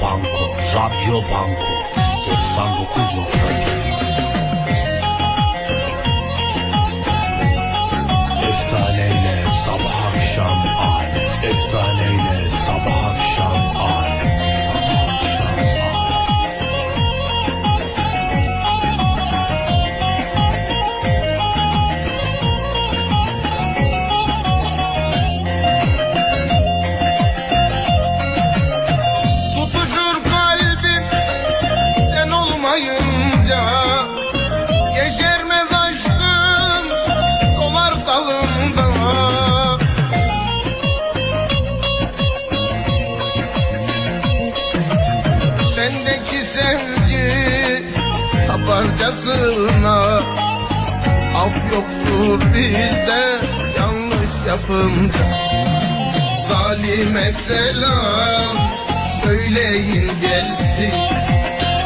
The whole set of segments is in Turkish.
Banko, Radyo Banko. 99.1 tabarcasına Af yoktur bizde yanlış yapınca. Zalime selam söyleyin gelsin.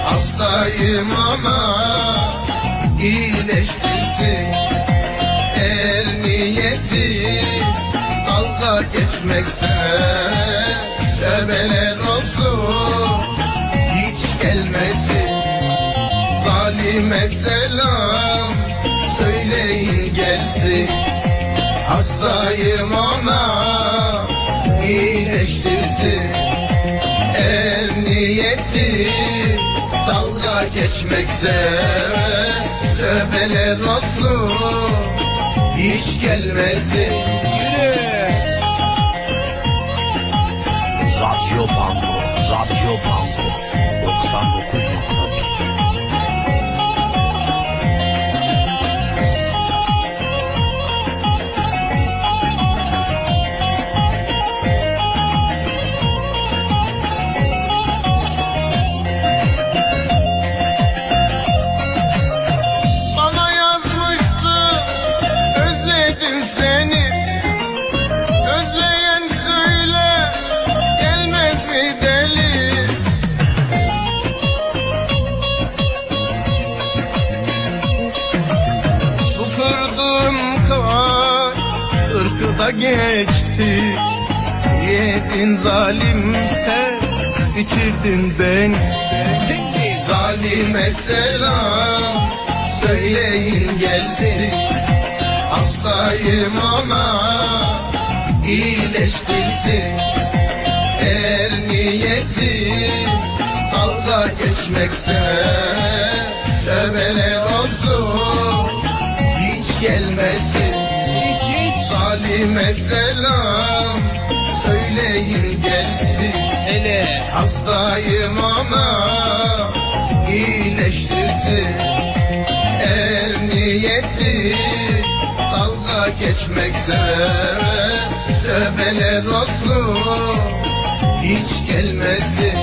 Hastayım ama iyileştirsin. Eğer niyeti dalga geçmekse Tövbeler olsun Zalime selam söyleyin gelsin. Hastayım ona iyileştirsin. Eğer niyeti dalga geçmekse Tövbeler olsun hiç gelmesin kırkı da geçti. Yedin zalimse bitirdin beni. Zalime selam söyleyin gelsin. Hastayım ona iyileştirsin. Eğer niyeti dalga geçmekse Tövbeler olsun hiç gelmesin Zalime selam. Söyleyin gelsin. Hele. Hastayım ama iyileştirsin. Eğer niyeti dalga geçmekse Tövbeler olsun. Hiç gelmesin.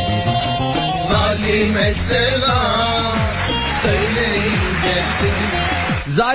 Zalime selam. Söyleyin gelsin